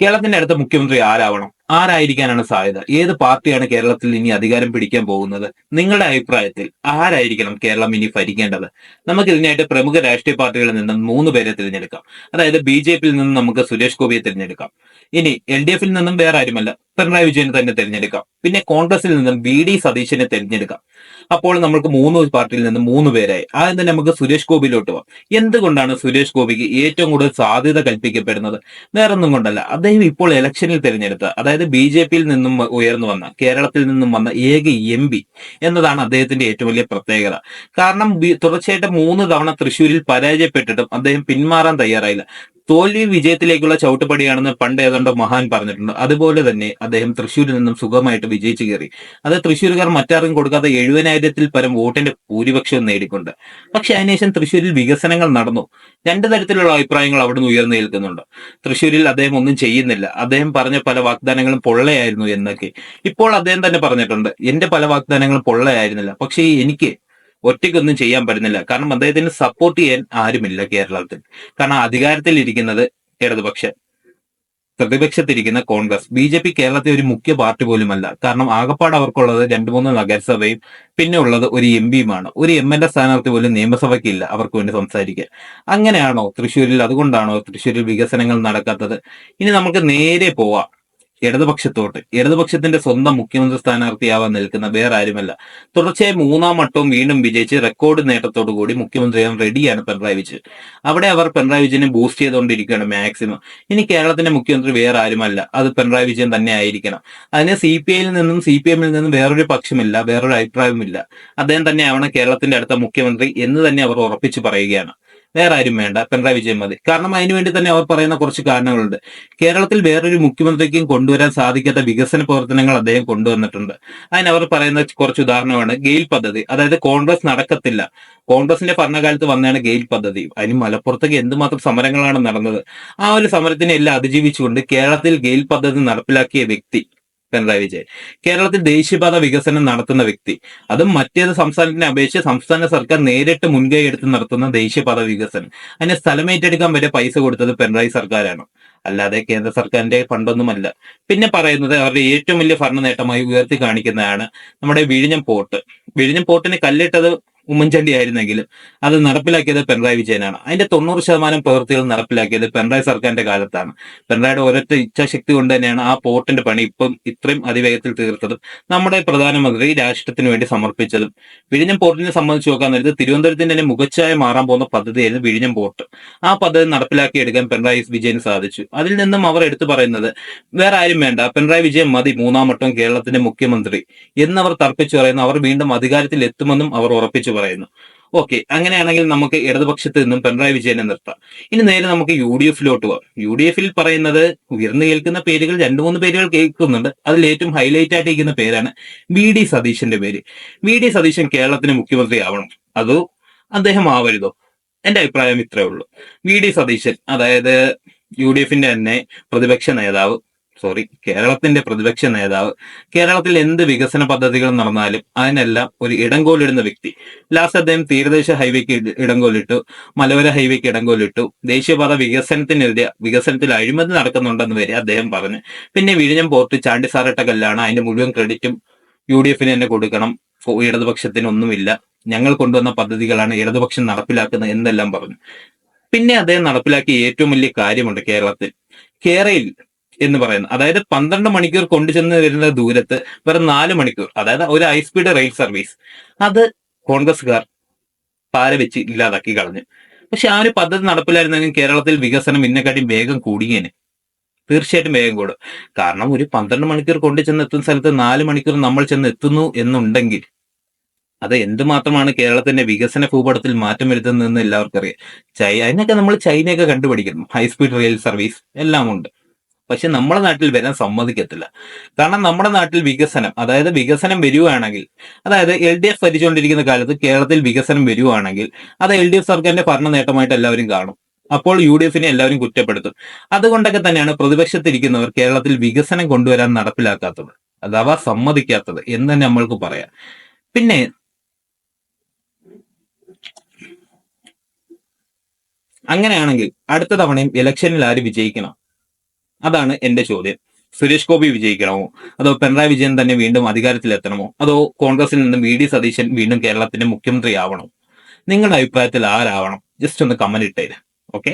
കേരളത്തിന്റെ അടുത്ത മുഖ്യമന്ത്രി ആരാവണം? ആരായിരിക്കാനാണ് സാധ്യത? ഏത് പാർട്ടിയാണ് കേരളത്തിൽ ഇനി അധികാരം പിടിക്കാൻ പോകുന്നത്? നിങ്ങളുടെ അഭിപ്രായത്തിൽ ആരായിരിക്കണം കേരളം ഇനി ഭരിക്കേണ്ടത്? നമുക്ക് ഇതിനായിട്ട് പ്രമുഖ രാഷ്ട്രീയ പാർട്ടികളിൽ നിന്ന് മൂന്ന് പേരെ തിരഞ്ഞെടുക്കാം. അതായത് ബി ജെ പിയിൽ നിന്നും നമുക്ക് സുരേഷ് ഗോപിയെ തിരഞ്ഞെടുക്കാം. ഇനി എൽ ഡി എഫിൽ നിന്നും വേറെ ആരുമല്ല? പിണറായി വിജയനെ തന്നെ തിരഞ്ഞെടുക്കാം. പിന്നെ കോൺഗ്രസിൽ നിന്നും ബി ഡി സതീശനെ തിരഞ്ഞെടുക്കാം. അപ്പോൾ നമുക്ക് മൂന്ന് പാർട്ടിയിൽ നിന്ന് മൂന്ന് പേരായി. ആദ്യം തന്നെ നമുക്ക് സുരേഷ് ഗോപിയിലോട്ട് പോകാം. എന്തുകൊണ്ടാണ് സുരേഷ് ഗോപിക്ക് ഏറ്റവും കൂടുതൽ സാധ്യത കൽപ്പിക്കപ്പെടുന്നത്? വേറൊന്നും കൊണ്ടല്ല. അദ്ദേഹം ഇപ്പോൾ ഇലക്ഷനിൽ തിരഞ്ഞെടുത്ത അതായത് ബി ജെ പിയിൽ നിന്നും ഉയർന്നു വന്ന കേരളത്തിൽ നിന്നും വന്ന ഏക എം പി എന്നതാണ് അദ്ദേഹത്തിന്റെ ഏറ്റവും വലിയ പ്രത്യേകത. കാരണം തുടർച്ചയായിട്ട് മൂന്ന് തവണ തൃശ്ശൂരിൽ പരാജയപ്പെട്ടിട്ടും അദ്ദേഹം പിന്മാറാൻ തയ്യാറായില്ല. തോൽവി വിജയത്തിലേക്കുള്ള ചവിട്ടുപടിയാണെന്ന് പണ്ട് ഏതാണ്ട് മഹാൻ പറഞ്ഞിട്ടുണ്ട്. അതുപോലെ തന്നെ അദ്ദേഹം തൃശ്ശൂരിൽ നിന്നും സുഖമായിട്ട് വിജയിച്ചു കയറി. അത് തൃശ്ശൂരുകാർ മറ്റാർക്കും കൊടുക്കാത്ത എഴുപതിനായിരത്തിൽ പരം വോട്ടിന്റെ ഭൂരിപക്ഷം നേടിക്കൊണ്ട്. പക്ഷെ അതിനുശേഷം തൃശ്ശൂരിൽ വികസനങ്ങൾ നടന്നു. രണ്ടു തരത്തിലുള്ള അഭിപ്രായങ്ങൾ അവിടുന്ന് ഉയർന്നു നിൽക്കുന്നുണ്ട്. തൃശ്ശൂരിൽ അദ്ദേഹം ഒന്നും ചെയ്യുന്നില്ല. അദ്ദേഹം പറഞ്ഞ പല വാഗ്ദാനങ്ങളും പൊള്ളയായിരുന്നു എന്നൊക്കെ. ഇപ്പോൾ അദ്ദേഹം തന്നെ പറഞ്ഞിട്ടുണ്ട് എന്റെ പല വാഗ്ദാനങ്ങളും പൊള്ളയായിരുന്നില്ല. പക്ഷേ എനിക്ക് ഒറ്റയ്ക്കൊന്നും ചെയ്യാൻ പറ്റുന്നില്ല. കാരണം അദ്ദേഹത്തിന് സപ്പോർട്ട് ചെയ്യാൻ ആരുമില്ല കേരളത്തിൽ. കാരണം അധികാരത്തിൽ ഇരിക്കുന്നത് ഇടതുപക്ഷം പ്രതിപക്ഷത്തിരിക്കുന്ന കോൺഗ്രസ്. ബി ജെ പി കേരളത്തെ ഒരു മുഖ്യ പാർട്ടി പോലുമല്ല. കാരണം ആകപ്പാട് അവർക്കുള്ളത് രണ്ടു മൂന്ന് നഗരസഭയും പിന്നെ ഉള്ളത് ഒരു എം പിയുമാണ്. ഒരു എം എൽ എ സ്ഥാനാർത്ഥി പോലും നിയമസഭയ്ക്കില്ല അവർക്ക് വേണ്ടി സംസാരിക്കാൻ. അങ്ങനെയാണോ തൃശ്ശൂരിൽ? അതുകൊണ്ടാണോ തൃശ്ശൂരിൽ വികസനങ്ങൾ നടക്കാത്തത്? ഇനി നമുക്ക് നേരെ പോവാം. ഇടതുപക്ഷത്തോട്ട്. ഇടതുപക്ഷത്തിന്റെ സ്വന്തം മുഖ്യമന്ത്രി സ്ഥാനാർത്ഥിയാവാൻ നിൽക്കുന്ന വേറെ ആരുമല്ല തുടർച്ചയായി മൂന്നാം വട്ടവും വീണ്ടും വിജയിച്ച് റെക്കോർഡ് നേട്ടത്തോടു കൂടി മുഖ്യമന്ത്രിയാവാൻ റെഡിയാണ് പിണറായി വിജയൻ. അവിടെ അവർ പിണറായി വിജയനെ ബൂസ്റ്റ് ചെയ്തുകൊണ്ടിരിക്കുകയാണ് മാക്സിമം ഇനി കേരളത്തിന്റെ മുഖ്യമന്ത്രി വേറെ ആരുമല്ല അത് പിണറായി വിജയൻ തന്നെ ആയിരിക്കണം. അതിന് സി പി ഐയിൽ നിന്നും സി പി എമ്മിൽ നിന്നും വേറൊരു പക്ഷമില്ല വേറൊരു അഭിപ്രായവുമില്ല. അദ്ദേഹം തന്നെ ആവണം കേരളത്തിന്റെ അടുത്ത മുഖ്യമന്ത്രി എന്ന് തന്നെ അവർ ഉറപ്പിച്ചു പറയുകയാണ്. വേറെ ആരും വേണ്ട. പിണറായി വിജയൻ മതി. കാരണം അതിനുവേണ്ടി തന്നെ അവർ പറയുന്ന കുറച്ച് കാരണങ്ങളുണ്ട്. കേരളത്തിൽ വേറൊരു മുഖ്യമന്ത്രിക്കും കൊണ്ടുവരാൻ സാധിക്കാത്ത വികസന പ്രവർത്തനങ്ങൾ അദ്ദേഹം കൊണ്ടുവന്നിട്ടുണ്ട്. അതിന് അവർ പറയുന്ന കുറച്ച് ഉദാഹരണമാണ് ഗെയിൽ പദ്ധതി. അതായത് കോൺഗ്രസ് നടക്കത്തില്ല. കോൺഗ്രസിന്റെ ഭരണകാലത്ത് വന്നതാണ് ഗെയിൽ പദ്ധതി. അതിന് മലപ്പുറത്തേക്ക് എന്തുമാത്രം സമരങ്ങളാണ് നടന്നത്. ആ ഒരു സമരത്തിനെ എല്ലാം അതിജീവിച്ചുകൊണ്ട് കേരളത്തിൽ ഗെയിൽ പദ്ധതി നടപ്പിലാക്കിയ വ്യക്തി പിണറായി വിജയൻ. കേരളത്തിൽ ദേശീയപാത വികസനം നടത്തുന്ന വ്യക്തി അതും മറ്റേത് സംസ്ഥാനത്തിനെ അപേക്ഷിച്ച് സംസ്ഥാന സർക്കാർ നേരിട്ട് മുൻകൈ എടുത്ത് നടത്തുന്ന ദേശീയപാത വികസനം. അതിനെ സ്ഥലമേറ്റെടുക്കാൻ വരെ പൈസ കൊടുത്തത് പിണറായി സർക്കാരാണ്. അല്ലാതെ കേന്ദ്ര സർക്കാരിന്റെ ഫണ്ടൊന്നുമല്ല. പിന്നെ പറയുന്നത് അവരുടെ ഏറ്റവും വലിയ ഭരണ നേട്ടമായി ഉയർത്തി കാണിക്കുന്നതാണ് നമ്മുടെ വിഴിഞ്ഞം പോർട്ട്. വിഴിഞ്ഞം പോർട്ടിന് കല്ലിട്ടത് ഉമ്മൻചാണ്ടി ആയിരുന്നെങ്കിലും അത് നടപ്പിലാക്കിയത് പിണറായി വിജയനാണ്. അതിന്റെ തൊണ്ണൂറ് ശതമാനം പ്രവൃത്തികൾ നടപ്പിലാക്കിയത് പിണറായി സർക്കാരിന്റെ കാലത്താണ്. പിണറായിയുടെ ഒരൊറ്റ ഇച്ഛാശക്തി കൊണ്ട് തന്നെയാണ് ആ പോർട്ടിന്റെ പണി ഇപ്പം ഇത്രയും അതിവേഗത്തിൽ തീർത്തതും നമ്മുടെ പ്രധാനമന്ത്രി രാഷ്ട്രത്തിന് വേണ്ടി സമർപ്പിച്ചതും. വിഴിഞ്ഞം പോർട്ടിനെ സംബന്ധിച്ച് നോക്കാൻ നേരത്ത് തിരുവനന്തപുരത്തിന്റെ തന്നെ മുഖച്ഛായ മാറാൻ പോകുന്ന പദ്ധതിയായിരുന്നു വിഴിഞ്ഞം പോർട്ട്. ആ പദ്ധതി നടപ്പിലാക്കിയെടുക്കാൻ പിണറായി വിജയന് സാധിച്ചു. അതിൽ നിന്നും അവർ എടുത്തു പറയുന്നത് വേറെ ആരും വേണ്ട പിണറായി വിജയൻ മതി മൂന്നാം വട്ടം കേരളത്തിന്റെ മുഖ്യമന്ത്രി എന്നവർ തർപ്പിച്ചു പറയുന്നു. അവർ വീണ്ടും അധികാരത്തിൽ എത്തുമെന്നും അവർ ഉറപ്പിച്ചു പറയുന്നു. ഓക്കെ അങ്ങനെയാണെങ്കിൽ നമുക്ക് ഇടതുപക്ഷത്ത് നിന്നും പിണറായി വിജയനെ നിർത്താം. ഇനി നേരെ നമുക്ക് യു ഡി എഫിലോട്ട് പോകാം. യു ഡി എഫിൽ പറയുന്നത് ഉയർന്നു കേൾക്കുന്ന പേരുകൾ രണ്ടു മൂന്ന് പേരുകൾ കേൾക്കുന്നുണ്ട്. അതിൽ ഏറ്റവും ഹൈലൈറ്റ് ആയിട്ടിരിക്കുന്ന പേരാണ് വി ഡി സതീശന്റെ പേര്. വി ഡി സതീശൻ കേരളത്തിന് മുഖ്യമന്ത്രി ആവണം. അതോ അദ്ദേഹം ആവരുതോ? എന്റെ അഭിപ്രായം ഇത്രയേ ഉള്ളൂ. വി ഡി സതീശൻ അതായത് യു ഡി എഫിന്റെ തന്നെ പ്രതിപക്ഷ നേതാവ് സോറി കേരളത്തിന്റെ പ്രതിപക്ഷ നേതാവ് കേരളത്തിൽ എന്ത് വികസന പദ്ധതികൾ നടന്നാലും അതിനെല്ലാം ഒരു ഇടങ്കോലിടുന്ന വ്യക്തി. ലാസ്റ്റ് അദ്ദേഹം തീരദേശ ഹൈവേക്ക് ഇടം ഇടങ്കോലിട്ടു മലയോര ഹൈവേക്ക് ഇടങ്കോലിട്ടു ദേശീയപാത വികസനത്തിനെതിരെ വികസനത്തിൽ അഴിമതി നടക്കുന്നുണ്ടെന്ന് വരെ അദ്ദേഹം പറഞ്ഞു. പിന്നെ വിഴിഞ്ഞം പോർട്ട് ചാണ്ടിസാറിട്ട കല്ലാണ് അതിന്റെ മുഴുവൻ ക്രെഡിറ്റും യു ഡി എഫിന് തന്നെ കൊടുക്കണം. ഇടതുപക്ഷത്തിനൊന്നുമില്ല. ഞങ്ങൾ കൊണ്ടുവന്ന പദ്ധതികളാണ് ഇടതുപക്ഷം നടപ്പിലാക്കുന്നത് എന്നെല്ലാം പറഞ്ഞു. പിന്നെ അദ്ദേഹം നടപ്പിലാക്കിയ ഏറ്റവും വലിയ കാര്യമുണ്ട് കേരളത്തിൽ. കേരയിൽ എന്ന് പറയുന്നത്. അതായത് പന്ത്രണ്ട് മണിക്കൂർ കൊണ്ടുചെന്ന് വരുന്ന ദൂരത്ത് വെറും നാല് മണിക്കൂർ അതായത് ഒരു ഹൈ സ്പീഡ് റെയിൽ സർവീസ് അത് കോൺഗ്രസ്സുകാർ പാരവെച്ച് ഇല്ലാതാക്കി കളഞ്ഞു. പക്ഷെ ആ ഒരു പദ്ധതി നടപ്പിലായിരുന്നെങ്കിൽ കേരളത്തിൽ വികസനം ഇന്നെക്കാട്ടി വേഗം കൂടിയേനെ. തീർച്ചയായിട്ടും വേഗം കൂടും. കാരണം ഒരു പന്ത്രണ്ട് മണിക്കൂർ കൊണ്ടു ചെന്ന് എത്തുന്ന സ്ഥലത്ത് നാല് മണിക്കൂർ നമ്മൾ ചെന്ന് എത്തുന്നു എന്നുണ്ടെങ്കിൽ അത് എന്തുമാത്രമാണ് കേരളത്തിന്റെ വികസന ഭൂപടത്തിൽ മാറ്റം വരുത്തുന്നതെന്ന് എല്ലാവർക്കും അറിയാം. ചൈ അതിനൊക്കെ നമ്മൾ ചൈനയൊക്കെ കണ്ടുപിടിക്കണം. ഹൈസ്പീഡ് റെയിൽ സർവീസ് എല്ലാം ഉണ്ട് പക്ഷെ നമ്മുടെ നാട്ടിൽ വരാൻ സമ്മതിക്കത്തില്ല. കാരണം നമ്മുടെ നാട്ടിൽ വികസനം അതായത് വികസനം വരികയാണെങ്കിൽ അതായത് എൽ ഡി എഫ് ഭരിച്ചുകൊണ്ടിരിക്കുന്ന കാലത്ത് കേരളത്തിൽ വികസനം വരികയാണെങ്കിൽ അത് എൽ ഡി എഫ് സർക്കാരിന്റെ ഭരണ നേട്ടമായിട്ട് എല്ലാവരും കാണും. അപ്പോൾ യു ഡി എഫിനെ എല്ലാവരും കുറ്റപ്പെടുത്തും. അതുകൊണ്ടൊക്കെ തന്നെയാണ് പ്രതിപക്ഷത്തിരിക്കുന്നവർ കേരളത്തിൽ വികസനം കൊണ്ടുവരാൻ നടപ്പിലാക്കാത്തത്. അഥവാ സമ്മതിക്കാത്തത് എന്ന് തന്നെ നമ്മൾക്ക് പറയാം. പിന്നെ അങ്ങനെയാണെങ്കിൽ അടുത്ത തവണയും ഇലക്ഷനിൽ ആര് വിജയിക്കണം? അതാണ് എന്റെ ചോദ്യം. സുരേഷ് ഗോപി വിജയിക്കണമോ? അതോ പിണറായി വിജയൻ തന്നെ വീണ്ടും അധികാരത്തിലെത്തണമോ? അതോ കോൺഗ്രസിൽ നിന്ന് വി. ഡി. സതീശൻ വീണ്ടും കേരളത്തിന്റെ മുഖ്യമന്ത്രി ആവണോ നിങ്ങളുടെ അഭിപ്രായത്തിൽ ആരാവണം? ജസ്റ്റ് ഒന്ന് കമന്റ് ഇട്ടേര്. ഓക്കെ